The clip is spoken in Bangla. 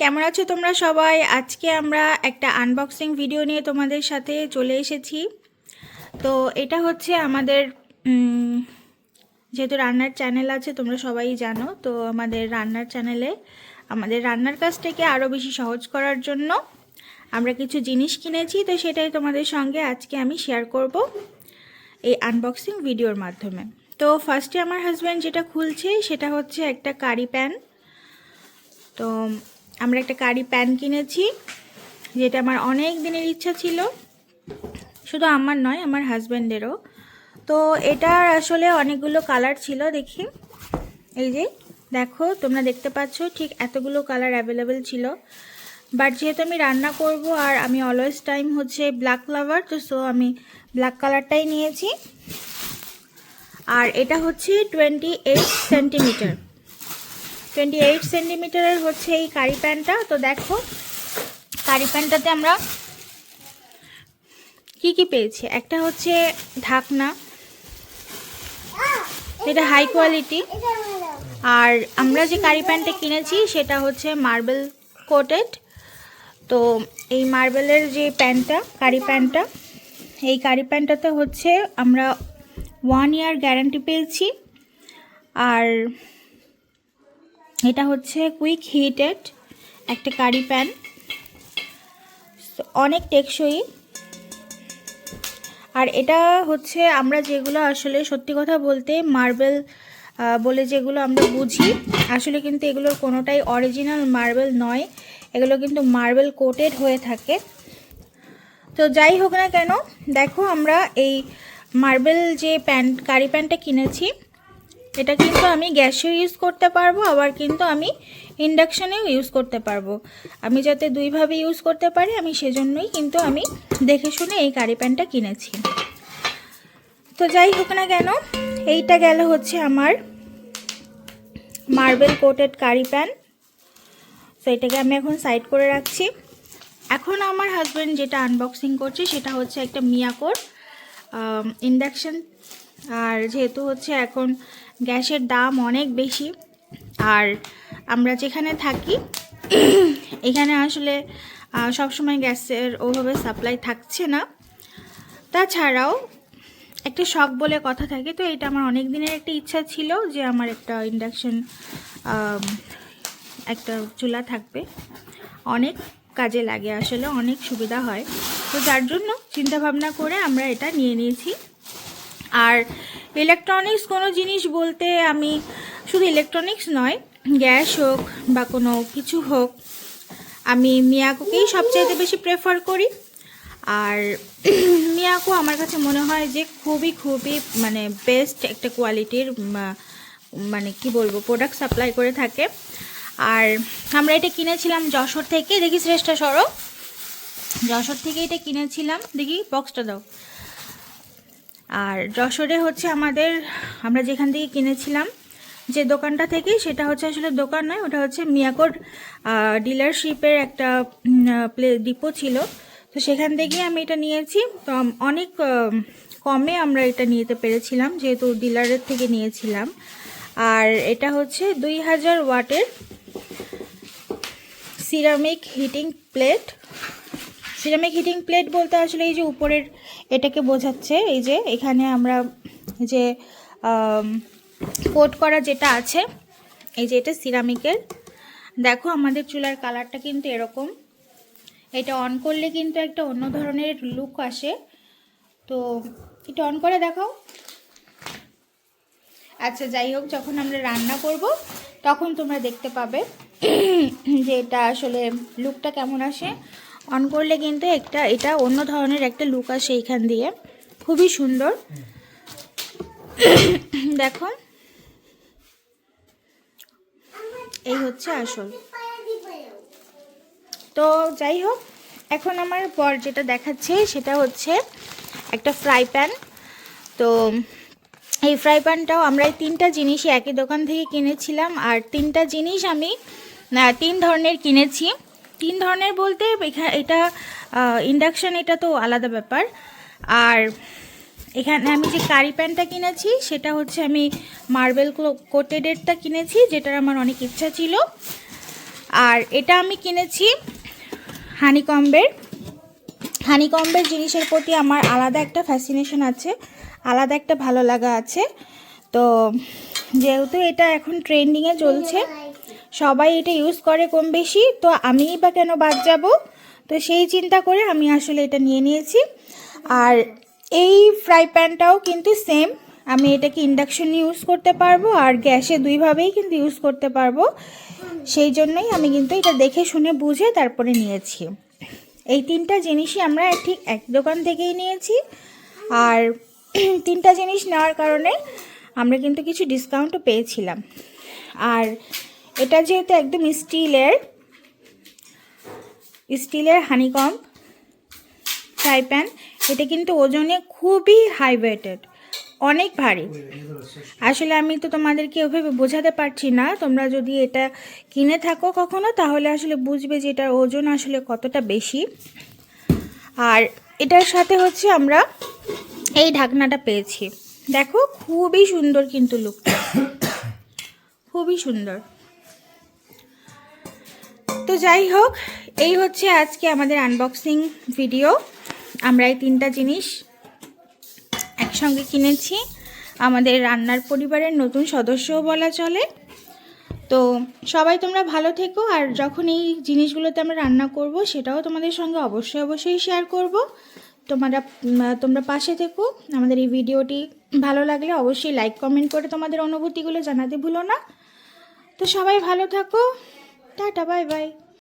কেমন আছো তোমরা সবাই? আজকে আমরা একটা আনবক্সিং ভিডিও নিয়ে তোমাদের সাথে চলে এসেছি। তো এটা হচ্ছে আমাদের যেহেতু রান্নার চ্যানেল আছে, তোমরা সবাই জানো, তো আমাদের রান্নার চ্যানেলে আমাদের রান্নার কাজটাকে আরও বেশি সহজ করার জন্য আমরা কিছু জিনিস কিনেছি, তো সেটাই তোমাদের সঙ্গে আজকে আমি শেয়ার করব এই আনবক্সিং ভিডিওর মাধ্যমে। তো ফার্স্টে আমার হাজব্যান্ড যেটা খুলছে, সেটা হচ্ছে একটা কারি প্যান তো আমরা একটা কারি প্যান কিনেছি, যেটা আমার অনেক দিনের ইচ্ছা ছিল। শুধু আমার নয়, আমার হাজব্যান্ডেরও। তো এটার আসলে অনেকগুলো কালার ছিল, দেখি। এই যে, দেখো, তোমরা দেখতে পাচ্ছ, ঠিক এতগুলো কালার অ্যাভেলেবেল ছিল। বাট যেহেতু আমি রান্না করব, আর আমি অলওয়েজ টাইম হচ্ছে ব্ল্যাক লাভার, তো সো আমি ব্ল্যাক কালারটাই নিয়েছি। আর এটা হচ্ছে twenty eight centimetre. Twenty eight সেন্টিমিটারের হচ্ছে এই কারি প্যান্টটা তো দেখো, কারি প্যান্টটাতে আমরা কি কি পেয়েছি? একটা হচ্ছে ঢাকনা, এটা হাই কোয়ালিটি আর আমরা যে কারি প্যান্টটা কিনেছি সেটা হচ্ছে মার্বেল কোটেড তো এই মার্বেলের যে প্যান্টটা কারি প্যান্টটা এই কারি প্যান্টটাতে হচ্ছে আমরা ওয়ান ইয়ার গ্যারান্টি পেয়েছি। আর এটা হচ্ছে কুইক হিটেড একটা কারি প্যান অনেক টেকসই। আর এটা হচ্ছে আমরা যেগুলো আসলে সত্যি কথা বলতে মার্বেল বলে যেগুলো আমরা বুঝি, আসলে কিন্তু এগুলোর কোনোটাই অরিজিনাল মার্বেল নয়। এগুলো কিন্তু মার্বেল কোটেড হয়ে থাকে। তো যাই হোক না কেন, দেখো আমরা এই মার্বেল যে প্যান্ট কারি প্যান্টটা কিনেছি এটা কিন্তু আমি গ্যাসেও ইউজ করতে পারব, আবার কিন্তু আমি ইন্ডাকশানেও ইউজ করতে পারব। আমি যাতে দুইভাবে ইউজ করতে পারি, আমি সেজন্যই কিন্তু আমি দেখে শুনে এই কারি প্যানটা কিনেছি। তো যাই হোক না কেন, এইটা গেল হচ্ছে আমার মার্বেল কোটেড কারি প্যান তো এটাকে আমি এখন সাইড করে রাখছি। এখন আমার হাজব্যান্ড যেটা আনবক্সিং করছে, সেটা হচ্ছে একটা মিয়াকোর ইন্ডাকশান আর যেহেতু হচ্ছে এখন গ্যাসের দাম অনেক বেশি। আর আমরা যেখানে থাকি, এখানে আসলে সবসময় গ্যাসের ওভাবে সাপ্লাই থাকছে না। তাছাড়াও একটা শখ বলে কথা থাকে, তো এটা আমার অনেক দিনের একটা ইচ্ছা ছিল যে আমার একটা ইন্ডাকশন একটা চুলা থাকবে। অনেক কাজে লাগে আসলে, অনেক সুবিধা হয়। তো যার জন্য চিন্তা ভাবনা করে আমরা এটা নিয়ে নিয়েছি। আর ইলেকট্রনিক্স কোনো জিনিস বলতে আমি শুধু ইলেকট্রনিক্স নয়, গ্যাস হোক বা কোনো কিছু হোক, আমি মিয়াকোকেই সবচাইতে বেশি প্রেফার করি। আর মিয়াকো আমার কাছে মনে হয় যে খুবই খুবই মানে বেস্ট একটা কোয়ালিটির মানে কি বলব প্রোডাক্ট সাপ্লাই করে থাকে। আর আমরা এটা কিনেছিলাম যশোর থেকে, দেখি শ্রেষ্ঠা সরো। যশোর থেকে এটা কিনেছিলাম, দেখি বক্সটা দাও। আর যশোরে হচ্ছে আমাদের, আমরা যেখান থেকে কিনেছিলাম যে দোকানটা থেকে, সেটা হচ্ছে আসলে দোকান নয়, ওটা হচ্ছে মিয়াকোর ডিলারশিপের একটা প্লে ডিপো ছিল। তো সেখান থেকেই আমি এটা নিয়েছি। তো অনেক কমে আমরা এটা নিতে পেরেছিলাম, যেহেতু ডিলারের থেকে নিয়েছিলাম। আর এটা হচ্ছে দুই হাজার ওয়াটের ceramic heating plate ceramic heating plate বলতে আসলে এই যে উপরের এটাকে বোঝাচ্ছে এই যে এখানে আমরা যে কোট করা যেটা আছে, এই যে এটা সিরামিকের। দেখো আমাদের চুলার কালারটা কিন্তু এরকম। এটা অন করলে কিন্তু একটা অন্য ধরনের লুক আসে। তো এটা অন করে দেখাও। আচ্ছা যাই হোক, যখন আমরা রান্না করব, তখন তোমরা দেখতে পাবে যে এটা আসলে লুকটা কেমন আসে। অন করলে কিন্তু একটা, এটা অন্য ধরনের একটা লুক আসে এইখান দিয়ে। খুবই সুন্দর। দেখো। এই হচ্ছে আসল। তো যাই হোক, এখন আমার পর যেটা দেখাচ্ছে সেটা হচ্ছে একটা ফ্রাই প্যান তো এই ফ্রাই প্যানটাও আমরা এই তিনটা জিনিসই একই দোকান থেকে কিনেছিলাম, আর তিনটা জিনিস আমি তিন ধরনের কিনেছি। তিন ধরনের বলতে এটা ইন্ডাকশান এটা তো আলাদা ব্যাপার। আর এখানে আমি যে কারি প্যানটা কিনেছি, সেটা হচ্ছে আমি মার্বেল কোটেডেরটা কিনেছি, যেটার আমার অনেক ইচ্ছা ছিল। আর এটা আমি কিনেছি হানিকম্বের হানিকম্বের জিনিসের প্রতি আমার আলাদা একটা ফ্যাসিনেশন আছে, আলাদা একটা ভালো লাগা আছে। তো যেহেতু এটা এখন ট্রেন্ডিংয়ে চলছে সবাই এটা ইউজ করে কম বেশি, তো আমিই বা কেন বাদ যাব? তো সেই চিন্তা করে আমি আসলে এটা নিয়ে নিয়েছি। আর এই ফ্রাই প্যানটাও কিন্তু সেম আমি এটাকে ইন্ডাকশন ইউজ করতে পারব আর গ্যাসে দুইভাবেই কিন্তু ইউজ করতে পারব। সেই জন্যই আমি কিন্তু এটা দেখে শুনে বুঝে তারপরে নিয়েছি। এই তিনটা জিনিসই আমরা ঠিক এক দোকান থেকেই নিয়েছি। আর তিনটা জিনিস নেওয়ার কারণে আমরা কিন্তু কিছু ডিসকাউন্টও পেয়েছিলাম। আর এটা যেহেতু একদম স্টিলের স্টিলের হানিকম ফ্রাই প্যান, এটা কিন্তু ওজনে খুবই হাই ওয়েটেড অনেক ভারী। আসলে আমি তো তোমাদেরকে ওভাবে বোঝাতে পারছি না, তোমরা যদি এটা কিনে থাকো কখনো, তাহলে আসলে বুঝবে যে এটার ওজন আসলে কতটা বেশি। আর এটার সাথে হচ্ছে আমরা এই ঢাকনাটা পেয়েছি। দেখো, খুবই সুন্দর কিন্তু লুকটা খুবই সুন্দর। তো যাই হোক, এই হচ্ছে আজকে আমাদের আনবক্সিং ভিডিও আমরা এই তিনটা জিনিস একসঙ্গে কিনেছি। আমাদের রান্নার পরিবারের নতুন সদস্যও বলা চলে। তো সবাই তোমরা ভালো থেকো, আর যখন এই জিনিসগুলোতে আমরা রান্না করব, সেটাও তোমাদের সঙ্গে অবশ্যই অবশ্যই শেয়ার করব। তোমরা তোমরা পাশে থেকো। আমাদের এই ভিডিওটি ভালো লাগলে অবশ্যই লাইক কমেন্ট করে তোমাদের অনুভূতিগুলো জানাতে ভুলো না। তো সবাই ভালো থাকো। Tata bye bye